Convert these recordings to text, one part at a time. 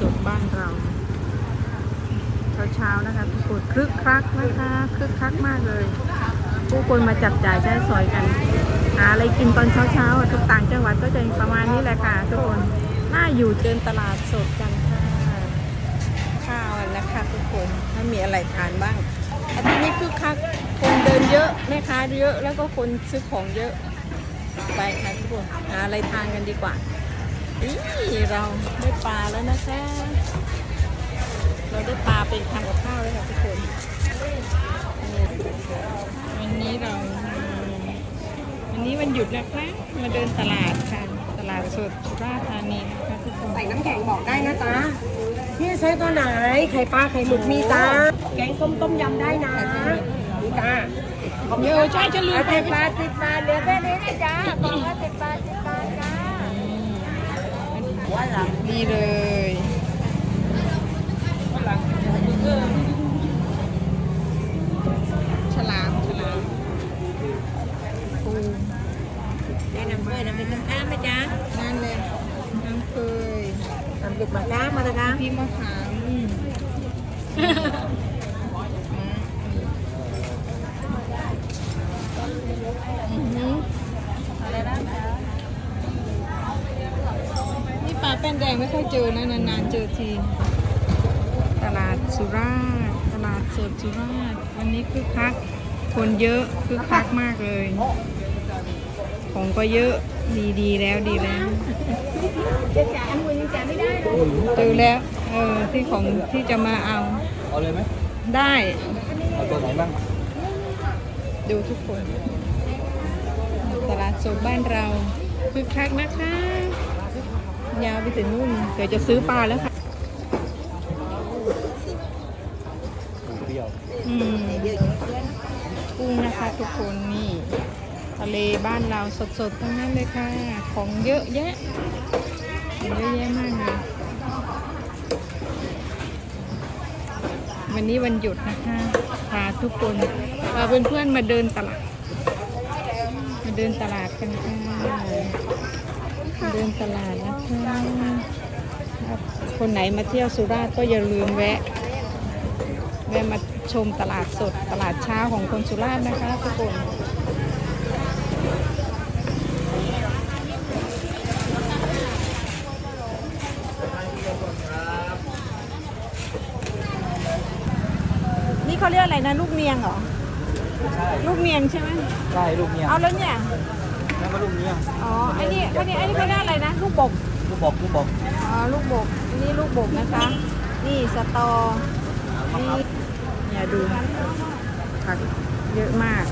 สดบ้านเราเช้าๆนะคะทุกคนคึกคักนะคะคึกคักมากเลย ผู้คนมาจับจ่ายใช้สอยกันหาอะไรกินตอนเช้าๆทุกต่างจังหวัดก็จะประมาณนี้แหละค่ะทุกคนน่าอยู่เดินตลาดสดกันค่ะข้าวนะคะทุกคนถ้ามีอะไรทานบ้างอาทิตย์นี้คึกคักคนเดินเยอะแม่ค้าเยอะแล้วก็คนซื้อของเยอะไปค่ะทุกคนหาอะไรทานกันดีกว่า อีเราได้ปลาแล้วนะคะ เราได้ปลาเป็นทำกับข้าวแล้วค่ะทุกคนนี่วันนี้เราวันนี้วันหยุดนะคะมาเดินตลาดค่ะ ตลาดสดสุราษฎร์ธานีนะคะทุกคนใส่น้ำแข็งบอกได้นะจ๊ะพี่ใช้ตัวไหนไข่ปลาไข่หมึกมีจ้าแกงส้มต้มยำได้นะนี่จ้าเยอะใช่จะลืมไปสิบบาทสิบบาทเหลือแค่นี้นะจ๊ะบอกว่าสิบบาทสิบบาทจ้า นี่เลย ฉลามฉลามปูได้น้ำเบยน้ำเป็นน้ำข้ามไหมจ๊ะนั่นเลยน้ำเคยน้ำเด็กมาจ้ามาเลยจ้าพี่มะขามอืมอือหือนี่ปลา แป้นแดงไม่ค่อยเจอนะนานๆเจอที ตลาดสุราษฎร์ตลาดสดสุราษฎร์วันนี้คึกคัก คนเยอะคึกคักมากเลย ของก็เยอะดีดีๆแล้วดีแล้วจะจ่ายอันมือยังจ่ายไม่ได้เลยเจอแล้วเออที่ของที่จะมาเอา เอาเลยไหมได้เอาตัวไหนบ้างดูทุกคน ตลาดสดบ้านเราคึกคักนะคะ ยาวไปถึงนู่นเดี๋ยวจะซื้อปลาแล้วค่ะเปรี้ยวอืมกุ้งนะคะทุกคนนี่ทะเลบ้านเราสดๆทั้งนั้นเลยค่ะ ของเยอะแยะของเยอะแยะมากเลยวันนี้วันหยุดนะคะพาทุกคนพาเพื่อนๆมาเดินตลาด มาเดินตลาดกันค่ะ เดินตลาดนะคะคนไหนมาเที่ยวสุราษฎร์ก็อย่าลืมแวะ แวะมาชมตลาดสดตลาดเช้าของคนสุราษฎร์นะคะทุกคนนี่เขาเรียกอะไรนะลูกเนียงเหรอใช่ลูกเนียงใช่ไหมใช่ลูกเนี้ยเอาแล้วเนี่ย แล้วก็ลูกเนี้ยอ๋อไอ้นี่ไอ้นี่ไอ้นี่เขาเรียกอะไรนะ ลูกบกลูกบอกลูกบอกอ๋อลูกบกอันนี้ลูกบกนะคะ นี่สตอนี่อย่าดูผักเยอะมาก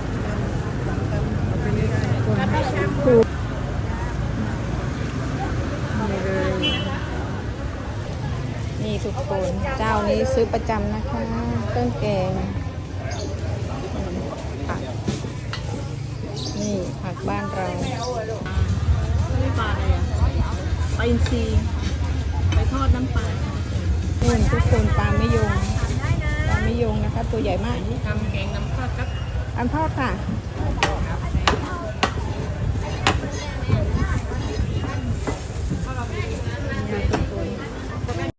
ถูกนี่เลยนี่ทุกคนเจ้านี้ซื้อประจำนะคะเครื่องแกงอืมผัก นี่ผักบ้านเราไม่ปลาอะไรอะปลาอินทรีไปทอดน้ำปลานี่ทุกคนปลาไม่ยงปลาไม่ยงนะคะ ตัวใหญ่มากทำแกงน้ำข้าวกับอันทอดค่ะ